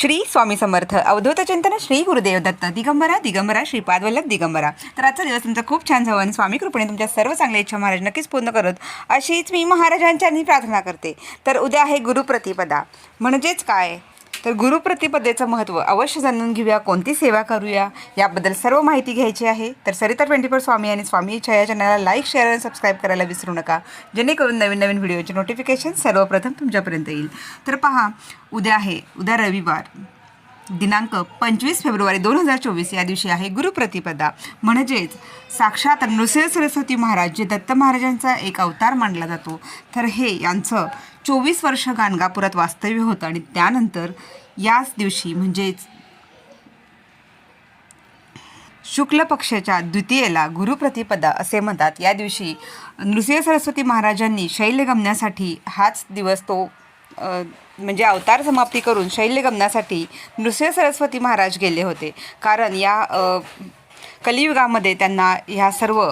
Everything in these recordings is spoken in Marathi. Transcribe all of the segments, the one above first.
श्री स्वामी समर्थ. अवधूत चिंतन श्री गुरुदेव दत्त. दिगंबरा दिगंबरा श्रीपाद वल्लभ दिगंबरा. तर आजचा दिवस तुमचा खूप छान जावं आणि स्वामी कृपेने तुमच्या सर्व चांगल्या इच्छा महाराज नक्कीच पूर्ण करत. अशीच मी महाराजांच्या प्रार्थना करते. तर उद्या आहे गुरुप्रतिपदा म्हणजेच काय? तर गुरुप्रतिपदेचं महत्त्व अवश्य जाणून घेऊया. कोणती सेवा करूया? याबद्दल सर्व माहिती घ्यायची आहे. तर सरिता ट्वेंटी फोर स्वामी आणि स्वामी इच्छा या चॅनलला लाईक शेअर आणि सबस्क्राईब करायला विसरू नका. जेणेकरून नवीन नवीन व्हिडिओचे नोटिफिकेशन सर्वप्रथम तुमच्यापर्यंत येईल. तर पहा उद्या आहे. उद्या रविवार. दिनांक पंचवीस फेब्रुवारी दोन हजार चोवीस या दिवशी आहे गुरुप्रतिपदा म्हणजेच साक्षात नृसिंह सरस्वती महाराज जे दत्त महाराजांचा एक अवतार मानला जातो. तर हे यांचं चोवीस वर्ष गाणगापुरात वास्तव्य होतं आणि त्यानंतर याच दिवशी म्हणजेच शुक्ल पक्षाच्या द्वितीयेला गुरुप्रतिपदा असे म्हणतात. या दिवशी नृसिंह सरस्वती महाराजांनी शैल्य गमण्यासाठी हाच दिवस तो म्हणजे अवतार समाप्ती करून शैल्यगमनासाठी नृसिंह सरस्वती महाराज गेले होते. कारण या कलियुगामध्ये त्यांना ह्या सर्व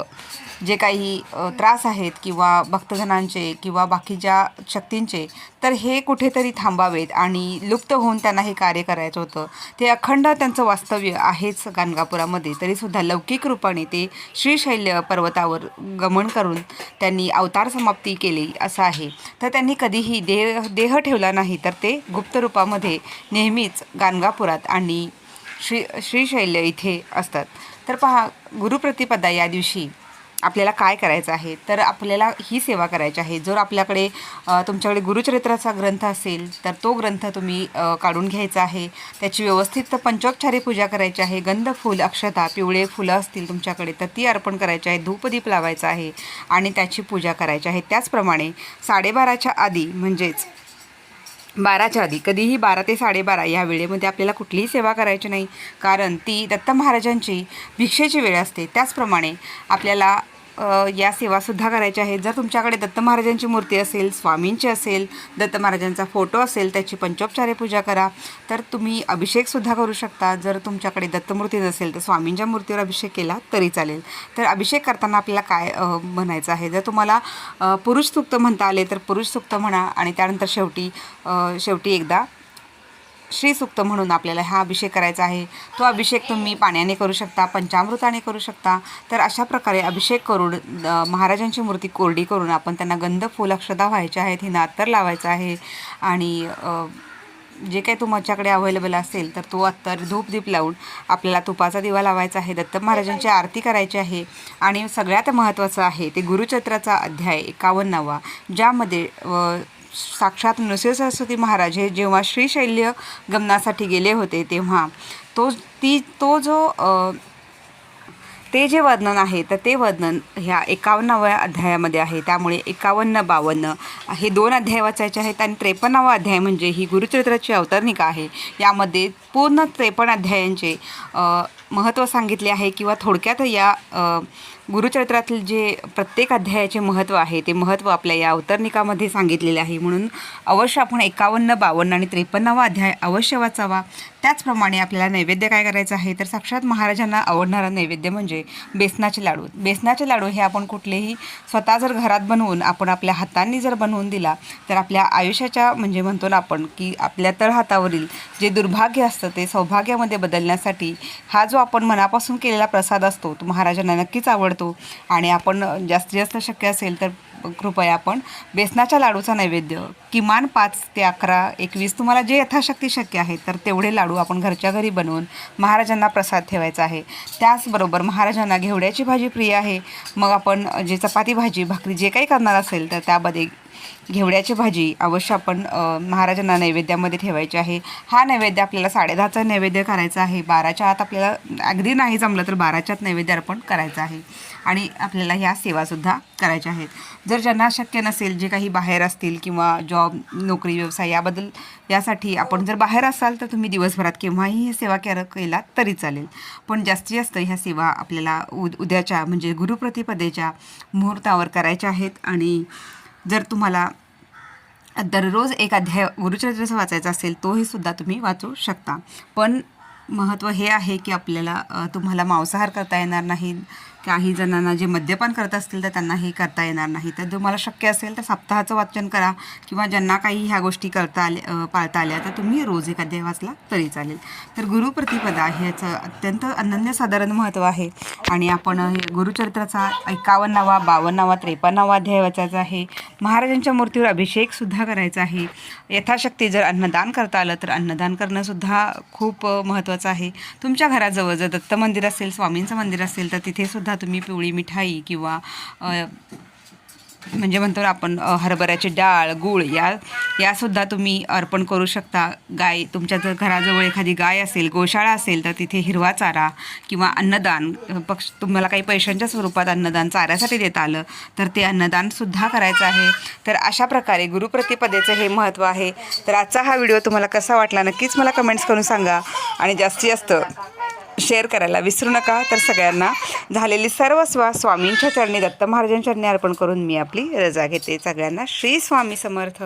जे काही त्रास आहेत किंवा भक्तजनांचे किंवा बाकीच्या शक्तींचे तर हे कुठेतरी थांबावेत आणि लुप्त होऊन त्यांना हे कार्य करायचं होतं. ते अखंड त्यांचं वास्तव्य आहेच गाणगापुरामध्ये. तरीसुद्धा लौकिक रूपाने ते श्रीशैल्य पर्वतावर गमन करून त्यांनी अवतार समाप्ती केली असं आहे. तर त्यांनी कधीही देह देह ठेवला नाही तर ते गुप्त रूपामध्ये नेहमीच गाणगापुरात आणि श्री श्रीशैल्य इथे असतात. तर पहा गुरुप्रतिपदा या दिवशी आपल्याला काय करायचं आहे? तर आपल्याला ही सेवा करायची आहे. जर आपल्याकडे तुमच्याकडे गुरुचरित्राचा ग्रंथ असेल तर तो ग्रंथ तुम्ही काढून घ्यायचा आहे. त्याची व्यवस्थित पंचोपचारी पूजा करायची आहे. गंध फूल अक्षता पिवळे फुलं असतील तुमच्याकडे तर ती अर्पण करायची आहे. धूपदीप लावायचा आहे आणि त्याची पूजा करायची आहे. त्याचप्रमाणे साडेबाराच्या आधी म्हणजेच बाराच्या आधी. कधीही बारा ते साडेबारा या वेळेमध्ये आपल्याला कुठलीही सेवा करायची नाही. कारण ती दत्त महाराजांची भिक्षेची वेळ असते. त्याचप्रमाणे आपल्याला या सेवासुद्धा करायच्या आहेत. जर तुमच्याकडे दत्त महाराजांची मूर्ती असेल स्वामींची असेल दत्त महाराजांचा फोटो असेल त्याची पंचोपचारे पूजा करा तर तुम्ही अभिषेकसुद्धा करू शकता. जर तुमच्याकडे दत्तमूर्ती नसेल तर स्वामींच्या मूर्तीवर अभिषेक केला तरी चालेल. तर अभिषेक करताना आपल्याला काय म्हणायचं आहे? जर तुम्हाला पुरुष सुक्त म्हणता आले तर पुरुष सुक्त म्हणा आणि त्यानंतर शेवटी शेवटी एकदा श्रीसुक्त म्हणून आपल्याला हा अभिषेक करायचा आहे. तो अभिषेक तुम्ही पाण्याने करू शकता पंचामृताने करू शकता. तर अशा प्रकारे अभिषेक करून महाराजांची मूर्ती कोरडी करून आपण त्यांना गंध फुल अक्षदा व्हायच्या आहेत हे नातर लावायचं आहे. आणि जे काही तुमच्याकडे अवेलेबल असेल तर तो अत्तर धूपदीप लावून आपल्याला तुपाचा दिवा लावायचा आहे. दत्त महाराजांची आरती करायची आहे. आणि सगळ्यात महत्त्वाचं आहे ते गुरुचत्राचा अध्याय एकावन्नावा ज्यामध्ये साक्षात नृसिंह सरस्वती महाराज हे जेव्हा श्रीशैल्य गमनासाठी गेले होते तेव्हा तो ती तो जो ते जे वर्णन आहे तर ते वर्णन ह्या एकावन्नाव्या अध्यायामध्ये आहे. त्यामुळे एकावन्न बावन्न हे दोन अध्याय वाचायचे आहेत आणि त्रेपन्नावा अध्याय म्हणजे ही गुरुचरित्राची अवतरणिका आहे. यामध्ये पूर्ण त्रेपन्न अध्यायांचे महत्त्व सांगितले आहे किंवा थोडक्यात या गुरुचरित्रातील जे प्रत्येक अध्यायाचे महत्त्व आहे ते महत्त्व आपल्या या अवतरणिकामध्ये सांगितलेले आहे. म्हणून अवश्य आपण एकावन्न बावन्न आणि त्रेपन्नावा अध्याय अवश्य वाचावा. त्याचप्रमाणे आपल्याला नैवेद्य काय करायचं आहे? तर साक्षात महाराजांना आवडणारा नैवेद्य म्हणजे बेसनाचे लाडू. बेसनाचे लाडू हे आपण कुठलेही स्वतः जर घरात बनवून आपण आपल्या हातांनी जर बनवून दिला तर आपल्या आयुष्याच्या म्हणजे म्हणतो ना आपण की आपल्या तळहातावरील जे दुर्भाग्य असतं ते सौभाग्यामध्ये बदलण्यासाठी हा जो आपण मनापासून केलेला प्रसाद असतो तो महाराजांना नक्कीच आवडतो. आणि आपण जास्तीत जास्त शक्य असेल तर कृपया आपण बेसनाच्या लाडूचा नैवेद्य किमान पाच ते अकरा एकवीस तुम्हाला जे यथाशक्ती शक्य आहे तर तेवढे लाडू आपण घरच्या घरी बनवून महाराजांना प्रसाद ठेवायचा आहे. त्याचबरोबर महाराजांना घेवड्याची भाजी प्रिय आहे. मग आपण जे चपाती भाजी भाकरी जे काही करणार असेल तर त्यामध्ये घेवड्याची भाजी अवश्य आपण महाराजांना नैवेद्यामध्ये ठेवायची आहे. हा नैवेद्य आपल्याला साडेदहाचा नैवेद्य करायचा आहे. बाराच्या आत आपल्याला अगदी नाही जमलं तर बाराच्या आत नैवेद्य अर्पण करायचं आहे. आणि आपल्याला ह्या सेवासुद्धा करायच्या आहेत. जर ज्यांना शक्य नसेल जे काही बाहेर असतील किंवा जॉब नोकरी व्यवसाय याबद्दल यासाठी आपण जर बाहेर असाल तर तुम्ही दिवसभरात केव्हाही ही सेवा केर केला तरी चालेल. पण जास्तीत जास्त ह्या सेवा आपल्याला उद उद्याच्या म्हणजे गुरुप्रतिपदेच्या मुहूर्तावर करायच्या आहेत. आणि जर तुम्हाला दररोज एक अध्याय गुरुचरित्राचा वाचायचा असेल तोही सुद्धा तुम्ही वाचू शकता. पण महत्त्व हे आहे की आपल्याला तुम्हाला मांसाहार करता येणार नाही. काही जणांना जे मद्यपान करत असतील तर त्यांना हे करता येणार नाही. तर तुम्हाला शक्य असेल तर सप्ताहाचं वाचन करा किंवा ज्यांना काही ह्या गोष्टी करता आले पाळता आल्या तर तुम्ही रोज एक अध्याय वाचला तरी चालेल. तर गुरुप्रतिपदा ह्याचं अत्यंत अनन्यसाधारण महत्त्व आहे आणि आपण गुरुचरित्राचा एकावन्नावा बावन्नावा त्रेपन्नावा अध्याय वाचायचा आहे. महाराजांच्या मूर्तीवर अभिषेकसुद्धा करायचा आहे. यथाशक्ती जर अन्नदान करता आलं तर अन्नदान करणंसुद्धा खूप महत्त्वाचं आहे. तुमच्या घराजवळ जर दत्त मंदिर असेल स्वामींचं मंदिर असेल तर तिथेसुद्धा तुम्ही पिवळी मिठाई किंवा म्हणजे म्हणतो ना आपण हरभऱ्याची डाळ गूळ या यासुद्धा तुम्ही अर्पण करू शकता. गाय तुमच्या जर घराजवळ एखादी गाय असेल गोशाळा असेल तर तिथे हिरवा चारा किंवा अन्नदान पक्ष तुम्हाला काही पैशांच्या स्वरूपात अन्नदान चाऱ्यासाठी देता आलं तर ते अन्नदानसुद्धा करायचं आहे. तर अशा प्रकारे गुरुप्रतिपदेचं हे महत्त्व आहे. तर आजचा हा व्हिडिओ तुम्हाला कसा वाटला नक्कीच मला कमेंट्स करून सांगा. आणि जास्तीत जास्त शेअर करायला विसरू नका. तर सगळ्यांना झालेली सर्व स्वा स्वामींच्या चरणी दत्त महाराजांच्या चरणी अर्पण करून मी आपली रजा घेते. सगळ्यांना श्री स्वामी समर्थ.